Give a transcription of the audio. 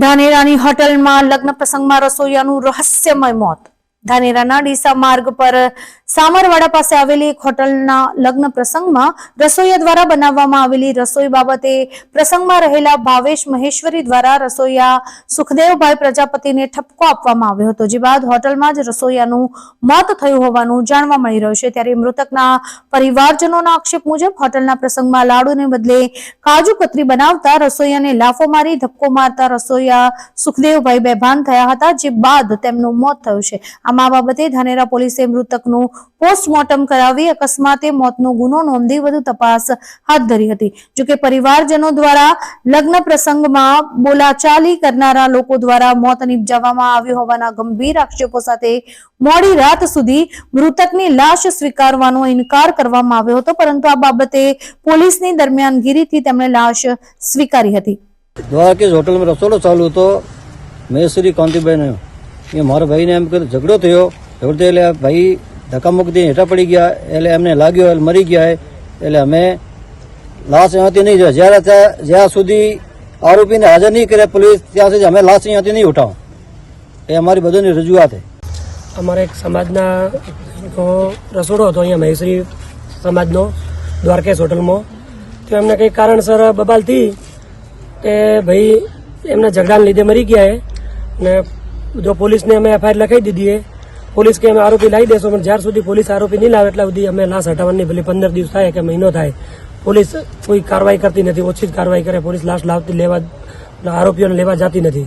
ધાનેરાની હોટલમાં લગ્ન પ્રસંગમાં રસોઈયાનું રહસ્યમય મોત. ધાનેરાના ડીસા માર્ગ પર સામરવાડા પાસે આવેલી એક હોટલના લગ્ન પ્રસંગમાં રસોઈયા દ્વારા બનાવવામાં આવેલી રસોઈ બાબતે પ્રસંગમાં રહેલા ભાવેશ મહેશ્વરી દ્વારા રસોઈયા સુખદેવભાઈ પ્રજાપતિને ઠપકો આપવામાં આવ્યો હતો. જે બાદ હોટલમાં જ રસોઈયાનું મોત થયું હોવાનું જાણવા મળી રહ્યું છે. ત્યારે મૃતકના પરિવારજનોના આક્ષેપ મુજબ હોટલના પ્રસંગમાં લાડુને બદલે કાજુ કતરી બનાવતા રસોઈયાને લાફો મારી, ધક્કો મારતા રસોઈયા સુખદેવભાઈ બેભાન થયા હતા, જે બાદ તેમનું મોત થયું છે. આ બાબતે ધાનેરા પોલીસે મૃતકનું પોસ્ટમોર્ટમ કરાવી અકસ્માતે મોતનો ગુનો નોંધી વધુ તપાસ હાથ ધરી હતી. જોકે પરિવારજનો દ્વારા લગ્ન પ્રસંગમાં બોલાચાલી કરનારા લોકો દ્વારા મોત નિપજાવવામાં આવ્યું હોવાના ગંભીર આક્ષેપો સાથે મોડી રાત સુધી મૃતકની લાશ સ્વીકારવાનો ઇનકાર કરવામાં આવ્યો હતો, પરંતુ આ બાબતે પોલીસની દરમિયાનગીરીથી તેમણે લાશ સ્વીકારી હતી. દ્વારકેશ હોટલમાં રસોડો ચાલુ હતો. મહેશ્વરી કાંતિભાઈને એ મારા ભાઈને એમ કે ઝઘડો થયો. ઝઘડો થયો એટલે ભાઈ ધક્કા મૂકી હેઠા પડી ગયા, એટલે એમને લાગ્યો, એટલે મરી ગયા એટલે અમે લાશ અહીંયાથી નહીં જાય. જ્યારે ત્યાં જ્યાં સુધી આરોપીને હાજર નહીં કરે પોલીસ, ત્યાં સુધી અમે લાશ અહીંયાથી નહીં ઉઠાવો. એ અમારી બધાની રજૂઆત છે અમારા એક સમાજના રસોડો હતો અહીંયા મહેશ્રી સમાજનો, દ્વારકેશ હોટલમાં. તો એમને કંઈક કારણસર બબાલથી કે ભાઈ એમના ઝઘડાને લીધે મરી ગયા ને જો પોલીસને અમે એફઆઈઆર લખાઈ દીધી પોલીસ કે અમે આરોપી લાવી દેશો, પણ જ્યાર સુધી પોલીસ આરોપી નહીં લાવે એટલા સુધી અમે લાશ હટાવવાની ભલે પંદર દિવસ થાય કે મહિનો થાય. પોલીસ કોઈ કાર્યવાહી કરતી નથી, ઓછી જ કાર્યવાહી કરે, પોલીસ લાશ લાવતી લેવા, આરોપીઓને લેવા જતી નથી.